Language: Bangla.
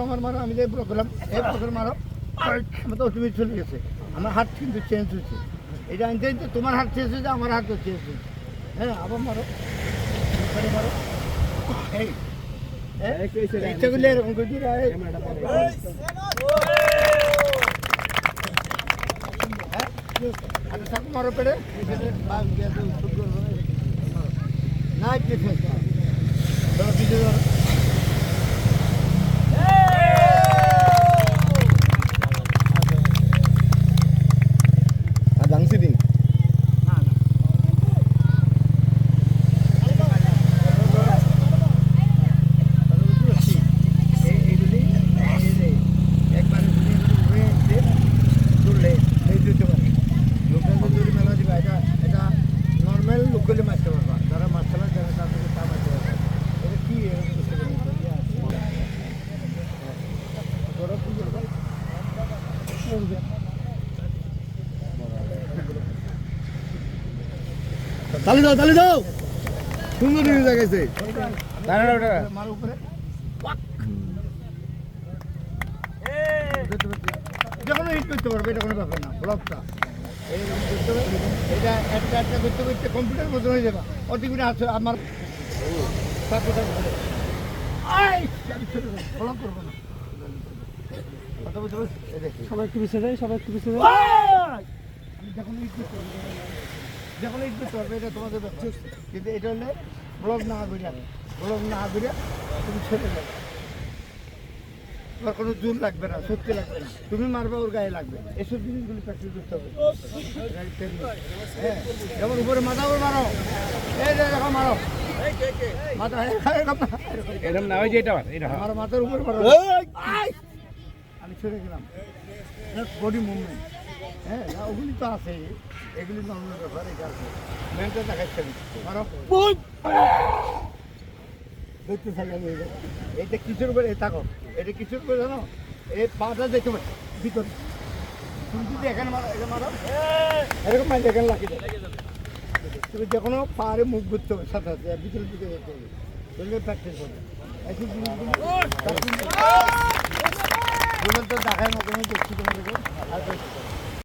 আমার মারো আমি যে ব্লক এই ব্লকের মারো আমার তো অটোমেটিক চলে গেছে আমার হাত কিন্তু চেঞ্জ হয়েছে এটা আনতে আনতে তোমার হাত চেঞ্জ হয়েছে আমার হাতও চেঞ্জ হয়েছে হ্যাঁ আবার মারো মারো এই হ্যাঁ? এরকম। হ্যাঁ? আচ্ছা, মারো পেড়ে না লোকালি মারতে পারবা। যারা মারতে পারে যারা তাদেরকে তা মারতে পারবা। এটা কি? করবা? তালি দাও তালি দাও! সুন্দর নিয়ে জায়গাছে মার উপরে। যখন হিট করতে পারবে এটা কোনো ব্যাপার না। ব্লকটা এই এটা একটা একটা করতে করতে কম্পিউটার মতো হয়ে যাবে আছে আমার। সবাই একটু পিছিয়ে সবাই একটু পিছিয়ে যায় যখন পারব যখন হিট করতে পারবে এটা তোমাদের কিন্তু এটা হলে ব্লক না করিয়া ব্লক না করিয়া তুমি ছেড়ে যাবে তোমার কোনো জোর লাগবে না সত্যি লাগবে না। তুমি মারবে ওর গায়ে লাগবে। এসব জিনিসগুলি প্র্যাকটিস করতে হবে। হ্যাঁ যেমন উপরে মাথা উপরে মারো। এই এরকম মারো। মাথা এরকম না, ওই যে এটা আমার মাথার উপর মারো। আমি ছেড়ে গেলাম বডি মুভমেন্ট হ্যাঁ ওগুলি তো আছে। এগুলি নর্মাল ব্যাপার এটা মেনটা দেখাচ্ছে মারো। দেখতে থাকি আমি এইটা। এইটা কিসের উপরে থাকো। এটা কিসের উপরে জানো? এই পাটা দেখতে পাচ্ছি ভিতরে। তুমি যদি এখানে মারো এখানে মারো। এরকম মাইলে এখানে লাগিয়ে দেয় তুমি যে কোনো পাহাড়ে মুখ ঘুরতে হবে সাথে সাথে ভিতরে দিকে যেতে হবে। তাহলে প্র্যাকটিস করতে তো দেখায় তুমি দেখছি তোমাদেরকে। আর